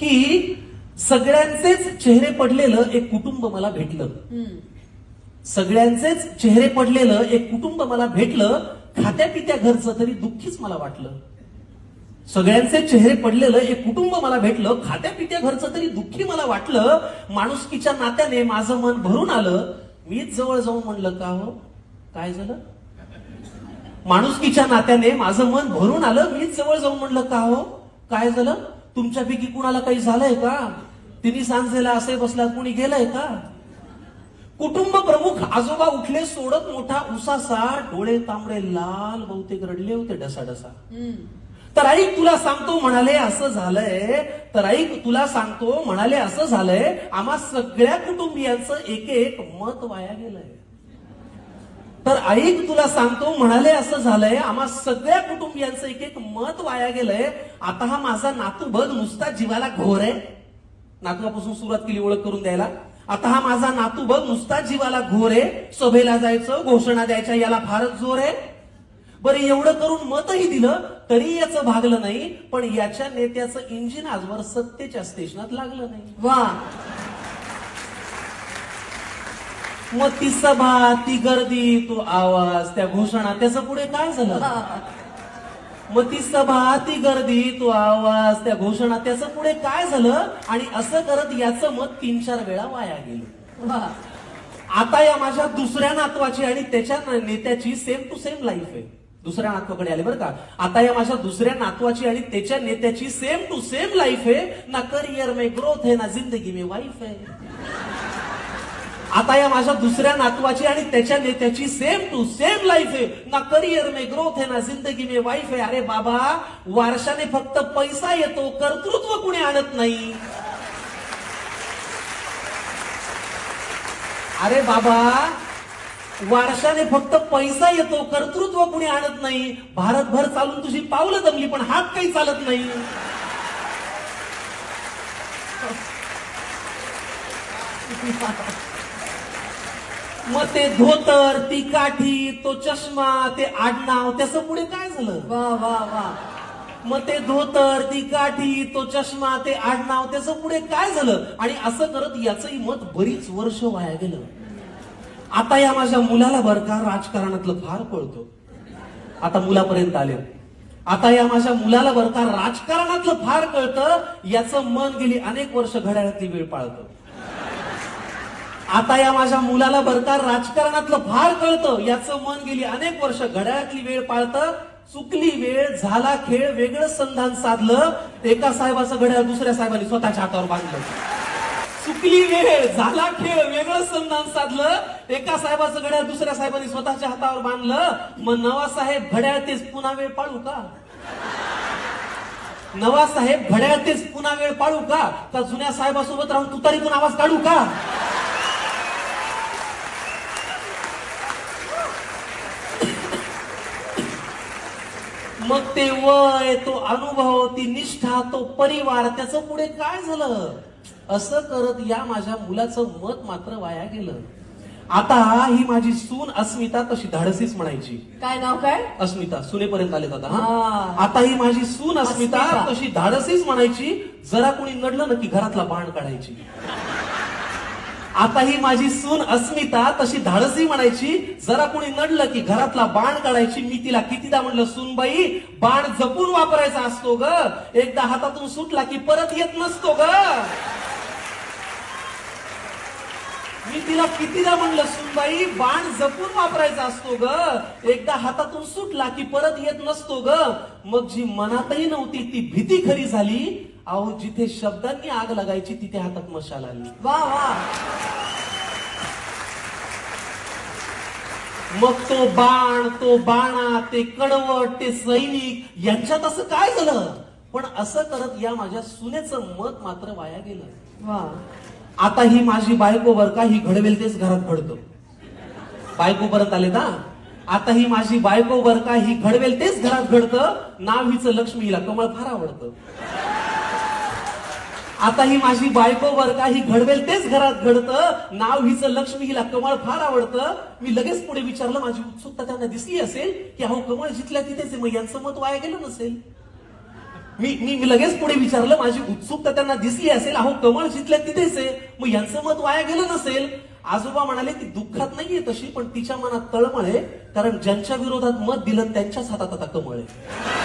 की सगळ्यांचेच चेहरे पडलेलं एक कुटुंब मला भेटलं. सगळ्यांचेच चेहरे पडलेलं एक कुटुंब मला भेटलं खात्या पित्या घरचं तरी दुःखीच मला वाटलं. सगळ्यांचे चेहरे पडलेलं एक कुटुंब मला भेटलं खात्या पित्या घरचं तरी दुःखी मला वाटलं. माणुसकीच्या नात्याने माझं मन भरून आलं. मीच जवळ जाऊन म्हणलं का हो? काय झालं? माणुसकीच्या नात्याने माझं मन भरून आलं. मीच जवळ जाऊन म्हणलं का हो? काय झालं? तुमच्यापैकी कुणाला काही झालंय का? तिने सांजेला असे बसला कुणी गेलंय का? कुटुंब प्रमुख आजोबा उठले सोडत मोठा उसासा डोळे तांबडे लाल बहुतेक रडले होते डसाडसा. तर ऐक तुला सांगतो म्हणाले असं झालंय. तर ऐक तुला सांगतो म्हणाले असं झालंय. आम्हा सगळ्या कुटुंबियांचं एक एक मत वाया गेलंय. तर ऐक तुला सांगतो म्हणाले असं झालंय आम्हा सगळ्या कुटुंबियांचं एक एक मत वाया गेलंय. आता हा माझा नातू बघ नुसता जीवाला घोर आहे. नातवापासून सुरुवात केली ओळख करून द्यायला. आता हा माझा नातू बघ नुसता जीवाला घोर आहे. सभेला जायचं घोषणा द्यायच्या याला फारच जोर आहे. बरं एवढं करून मतही दिलं तरी याचं भागलं नाही पण याच्या नेत्याचं इंजिन आजवर सत्तेच्या स्टेशनात लागलं नाही. वा. मग ती सभा ती गर्दी तो आवाज त्या घोषणा त्याचं पुढे काय झालं? मग ती सभा ती गर्दी तो आवाज त्या घोषणा त्याचं पुढे काय झालं? आणि असं करत याचं मत तीन चार वेळा वाया गेलं. आता या माझ्या दुसऱ्या नातवाची आणि त्याच्या नेत्याची सेम टू सेम लाईफ आहे. दुसऱ्या नातवाकडे आले बरं का? आता या माझ्या दुसऱ्या नातवाची आणि त्याच्या नेत्याची सेम टू सेम लाईफ आहे. ना करियर में ग्रोथ है ना जिंदगी में वाईफ आहे. आता या माझ्या दुसऱ्या नातवाची आणि त्याच्या नेत्याची सेम टू सेम लाईफ आहे. ना करियर मे ग्रोथ आहे ना जिंदगी में वाईफ आहे. अरे बाबा वारशाने फक्त पैसा येतो कर्तृत्व कुणी आणत नाही? अरे बाबा वारशाने फक्त पैसा येतो कर्तृत्व कुणी आणत नाही? भारतभर चालून तुझी पावलं दमली पण हात काही चालत नाही. मग ते धोतर ती काठी तो चष्मा ते आडनाव त्याचं पुढे काय झालं? वा वा वा. मग ते धोतर ती काठी तो चष्मा ते आडनाव त्याचं पुढे काय झालं? आणि असं करत याचंही मत बरीच वर्ष वाया गेलं. आता या माझ्या मुलाला बर का राजकारणातलं फार कळतो आता मुलापर्यंत आले. आता या माझ्या मुलाला बर का राजकारणातलं फार कळतं याचं मन गेली अनेक वर्ष घड्याळातली वेळ पाळतं. आता या माझ्या मुलाला बर राजकारणातलं फार कळतं याचं मन गेली अनेक वर्ष घड्याळातली वेळ पाळतं चुकली वेळ झाला खेळ वेगळं संधान साधलं एका साहेबाचं घड्याळ दुसऱ्या साहेबांनी स्वतःच्या हातावर बांधलं. चुकली वेळ झाला खेळ वेगळं संधान साधलं एका साहेबाचं घड्याळ दुसऱ्या साहेबांनी स्वतःच्या हातावर बांधलं मग नवा साहेब घड्याळ तेच पुन्हा वेळ पाळू का? नवा साहेब घड्याळ तेच पुन्हा वेळ पाळू का? तर जुन्या साहेबासोबत राहून तुतारीतून आवाज काढू का? मग ते वय तो अनुभव ती निष्ठा तो परिवार त्याचं पुढे काय झालं असं करत या माझ्या मुलाचं मत मात्र वाया गेलं आता ही माझी सून अस्मिता तशी धाडसीच म्हणायची काय नाव काय अस्मिता सुनेपर्यंत आले आता हा? हा. आता ही माझी सून अस्मिता अस्मिता. तशी धाडसीच म्हणायची जरा कोणी नडलं ना की घरातला बाण काढायची आता ही माझी सून अस्मिता तशी धाडसी म्हणायची. जरा कोणी नडलं की घरातला बाण काढायची. मी तिला कितीदा म्हणलं सूनबाई बाण जपून वापरायचा असतो ग. एकदा हातातून सुटला की परत येत नसतो ग. मी तिला कितीदा म्हणलं सुनबाई बाण जपून वापरायचा असतो ग. एकदा हातातून सुटला की परत येत नसतो ग. मग जी मनातही नव्हती ती भीती खरी झाली. अहो जिथे शब्दांनी आग लागायची तिथे हातात मशाल आली. वा वा. मग तो बाण तो बाणा ते कडवट ते सैनिक यांच्यात असं काय झालं? पण असं करत या माझ्या सुनेचं मत मात्र वाया गेलं. वा. आता ही माझी बायको बर का ही घडवेल तेच घरात घडतो बायको परत आले ना? आता ही माझी बायको बर का ही घडवेल तेच घरात घडतं. नाव हिचं लक्ष्मी हिला कमळ फार आवडतं. आता ही माझी बायको बर का ही घडवेल तेच घरात घडतं. नाव हिचं लक्ष्मी हिला कमळ फार आवडतं. मी लगेच पुढे विचारलं माझी उत्सुकता त्यांना दिसली असेल की अहो कमळ जिथल्या तिथेच आहे, मग यांचं मत वाया गेलं नसेल. मी मी मी लगेच पुढे विचारलं माझी उत्सुकता त्यांना दिसली असेल अहो कमळ जिथल्या तिथेच आहे मग यांचं मत वाया गेलं नसेल. आजोबा म्हणाले ती दुःखात नाहीये तशी पण तिच्या मनात तळमळ आहे कारण ज्यांच्या विरोधात मत दिलं त्यांच्याच हातात आता कमळ आहे.